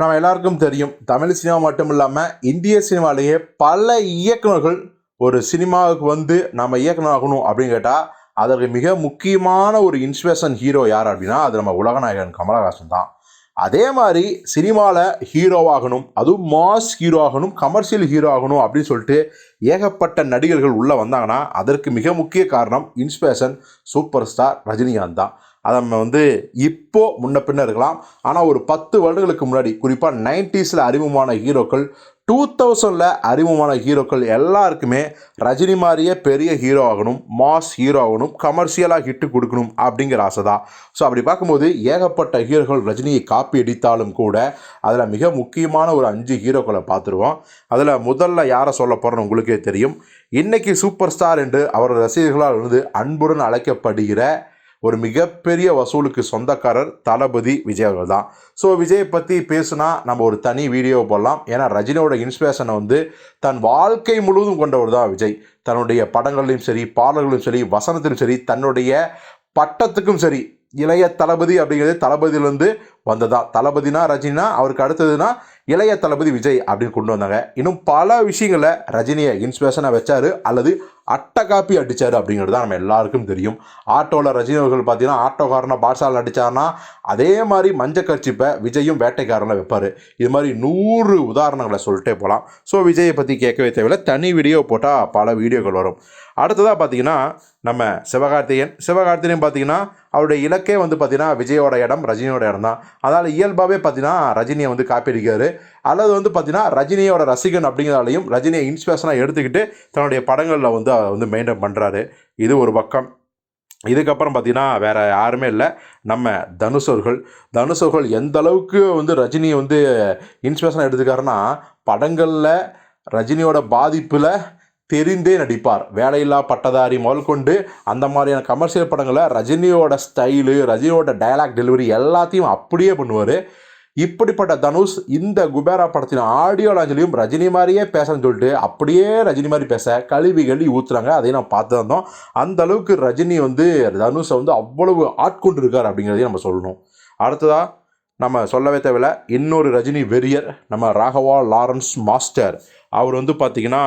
நம்ம எல்லாருக்கும் தெரியும். தமிழ் சினிமா மட்டும் இல்லாமல் இந்திய சினிமாலேயே பல இயக்குனர்கள் ஒரு சினிமாவுக்கு வந்து நம்ம இயக்குனர் ஆகணும் அப்படின்னு கேட்டால் அதற்கு மிக முக்கியமான ஒரு இன்ஸ்பிரேஷன் ஹீரோ யார் அப்படின்னா அது நம்ம உலகநாயகன் கமலஹாசன் தான். அதே மாதிரி சினிமாவில் ஹீரோவாகணும் அதுவும் மாஸ் ஹீரோ ஆகணும் கமர்ஷியல் ஹீரோ ஆகணும் அப்படின்னு சொல்லிட்டு ஏகப்பட்ட நடிகர்கள் உள்ளே வந்தாங்கன்னா அதற்கு மிக முக்கிய காரணம் இன்ஸ்பிரேஷன் சூப்பர் ஸ்டார் ரஜினிகாந்த் தான். அதை நம்ம வந்து இப்போ முன்ன பின்ன இருக்கலாம். ஆனால் ஒரு பத்து வருடங்களுக்கு முன்னாடி குறிப்பாக நைன்டிஸில் அறிமுகமான ஹீரோக்கள் டூ தௌசண்டில் அறிமுகமான ஹீரோக்கள் எல்லாருக்குமே ரஜினி மாதிரியே பெரிய ஹீரோ ஆகணும் மாஸ் ஹீரோ ஆகணும் கமர்ஷியலாக ஹிட்டு கொடுக்கணும் அப்படிங்கிற ஆசை தான் ஸோ அப்படி பார்க்கும்போது ஏகப்பட்ட ஹீரோக்கள் ரஜினியை காப்பி அடித்தாலும் கூட அதில் மிக முக்கியமான ஒரு அஞ்சு ஹீரோக்களை பார்த்துருவோம். அதில் முதல்ல யாரை சொல்ல போகிறோன்னு உங்களுக்கே தெரியும். இன்றைக்கி சூப்பர் ஸ்டார் என்று அவர் ரசிகர்களால் வந்து அன்புடன் அழைக்கப்படுகிற ஒரு மிகப்பெரிய வசூலுக்கு சொந்தக்காரர் தளபதி விஜய் அவர்கள் தான் ஸோ விஜயை பற்றி பேசுனா நம்ம ஒரு தனி வீடியோ போடலாம். ஏன்னா ரஜினியோட இன்ஸ்பிரேஷனை வந்து தன் வாழ்க்கை முழுவதும் கொண்டவர் தான் விஜய். தன்னுடைய படங்கள்லையும் சரி பாடல்களிலும் சரி வசனத்திலும் சரி தன்னுடைய பட்டத்துக்கும் சரி இளைய தளபதி அப்படிங்கிறது தளபதியிலேருந்து வந்ததா? தளபதினா ரஜினா அவருக்கு அடுத்ததுன்னா இளைய தளபதி விஜய் அப்படின்னு கொண்டு வந்தாங்க. இன்னும் பல விஷயங்களை ரஜினியை இன்ஸ்பிரேஷனாக வச்சாரு. அல்லது அட்டை காப்பி அடித்தார் அப்படிங்கிறது தான் நம்ம எல்லாருக்கும் தெரியும். ஆட்டோவில் ரஜினி அவர்கள் பார்த்தீங்கன்னா ஆட்டோக்காரனை பாட்சால் அடித்தார்னா அதே மாதிரி மஞ்ச கட்சிப்பை விஜயும் வேட்டைக்காரனை வைப்பார். இது மாதிரி நூறு உதாரணங்களை சொல்லிட்டே போகலாம் ஸோ விஜயை பற்றி கேட்கவே தேவையில்லை. தனி வீடியோ போட்டால் பல வீடியோக்கள் வரும். அடுத்ததாக பார்த்தீங்கன்னா நம்ம சிவகார்த்திகேயன். சிவகார்த்திகேயன் பார்த்தீங்கன்னா அவருடைய இலக்கே வந்து பார்த்தீங்கன்னா விஜயோட இடம் ரஜினியோட இடம் தான் அதனால் இயல்பாகவே பார்த்தீங்கன்னா ரஜினியை வந்து காப்பி அல்லது வந்து பார்த்தீங்கன்னா ரஜினியோட ரசிகன் அப்படிங்கிறதாலையும் ரஜினியை இன்ஸ்பிரேஷனாக எடுத்துக்கிட்டு தன்னுடைய படங்களில் வந்து அவர் வந்து மெயின்டைன் பண்ணுறாரு இது ஒரு பக்கம். இதுக்கப்புறம் பார்த்தீங்கன்னா வேறு யாருமே இல்லை. நம்ம தனுஷர்கள் தனுஷர்கள் எந்த அளவுக்கு வந்து ரஜினியை வந்து இன்ஸ்பிரேஷனாக எடுத்துக்காருன்னா படங்களில் ரஜினியோட பாதிப்பில் தெரிந்தே நடிப்பார். வேலையில்லா பட்டதாரி முதல் கொண்டு அந்த மாதிரியான கமர்ஷியல் படங்களை ரஜினியோட ஸ்டைலு ரஜினியோட டயலாக் டெலிவரி எல்லாத்தையும் அப்படியே பண்ணுவார். இப்படிப்பட்ட தனுஷ் இந்த குபேரா படத்தின் ஆடியோ லாஞ்சிலையும் ரஜினி மாதிரியே பேசுறேன்னு சொல்லிட்டு அப்படியே ரஜினி மாதிரி பேச கழுவி கழுவி ஊற்றுறாங்க அதையும் நம்ம பார்த்து இருந்தோம். அந்த அளவுக்கு ரஜினி வந்து தனுஷை வந்து அவ்வளவு ஆட்கொண்டு இருக்கார் அப்படிங்கிறதையும் நம்ம சொல்லணும். அடுத்ததாக நம்ம சொல்லவே தேவையில்ல. இன்னொரு ரஜினி வெறியர் நம்ம ராகவா லாரன்ஸ் மாஸ்டர். அவர் வந்து பார்த்திங்கன்னா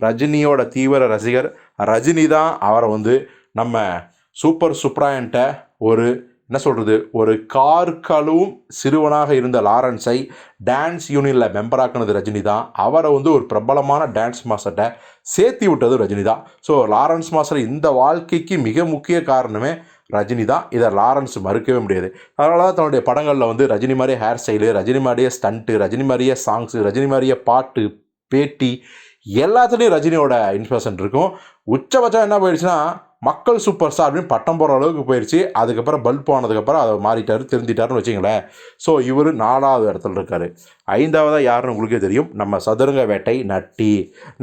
ரஜினியோட தீவிர ரசிகர். ரஜினி தான் அவரை வந்து நம்ம சூப்பர் சுப்ராயன்ட்ட ஒரு என்ன சொல்கிறது ஒரு கார் சிறுவனாக இருந்த லாரன்ஸை டான்ஸ் யூனியனில் மெம்பராக்குனது ரஜினி தான். அவரை வந்து ஒரு பிரபலமான டான்ஸ் மாஸ்டர்கிட்ட சேர்த்தி விட்டது ரஜினி தான். ஸோ லாரன்ஸ் மாஸ்டர் இந்த வாழ்க்கைக்கு மிக முக்கிய காரணமே ரஜினி தான். இதை லாரன்ஸ் மறுக்கவே முடியாது. அதனால தான் தன்னுடைய படங்களில் வந்து ரஜினி மாதிரியே ஹேர் ஸ்டைலு ரஜினி மாதிரியே ஸ்டண்ட்டு ரஜினி மாதிரியே சாங்ஸு ரஜினி மாதிரியே பாட்டு பேட்டி எல்லாத்துலேயும் ரஜினியோட இன்ஸ்பிரேஷன் இருக்கும். உச்சபட்சம் என்ன போயிடுச்சுன்னா மக்கள் சூப்பர் ஸ்டார் அப்படின்னு பட்டம் போகிற அளவுக்கு போயிடுச்சு அதுக்கப்புறம் பல்ப் ஆனதுக்கப்புறம் அதை மாறிட்டார் திருந்திட்டாருன்னு வச்சுங்களேன் ஸோ இவர் நாலாவது இடத்துல இருக்கார். ஐந்தாவதாக யாருன்னு உங்களுக்கே தெரியும். நம்ம சதுரங்க வேட்டை நட்டி.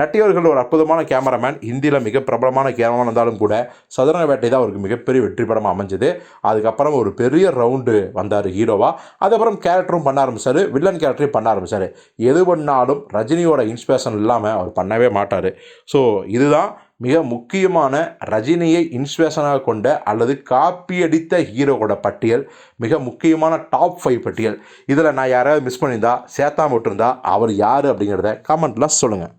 நட்டியவர்கள் ஒரு அற்புதமான கேமராமேன் ஹிந்தியில் மிக பிரபலமான கேமராமேன் இருந்தாலும் கூட சதுரங்க வேட்டை தான் அவருக்கு மிகப்பெரிய வெற்றி படமாக அமைஞ்சது. அதுக்கப்புறம் ஒரு பெரிய ரவுண்டு வந்தார் ஹீரோவாக அதுக்கப்புறம் கேரக்டரும் பண்ண ஆரம்பிச்சார். வில்லன் கேரக்டரையும் பண்ண ஆரம்பித்தார் எது பண்ணாலும் ரஜினியோட இன்ஸ்பிரேஷன் இல்லாமல் அவர் பண்ணவே மாட்டார். ஸோ இதுதான் மிக முக்கியமான ரஜினியை இன்ஸ்பிரேஷனாக கொண்ட அல்லது காப்பியடித்த ஹீரோவோட பட்டியல் மிக முக்கியமான டாப் ஃபைவ் பட்டியல். இதில் நான் யாராவது மிஸ் பண்ணியிருந்தா சேத்தாம விட்டுருந்தா அவர் யார் அப்படிங்கிறத கமெண்ட்டில் சொல்லுங்கள்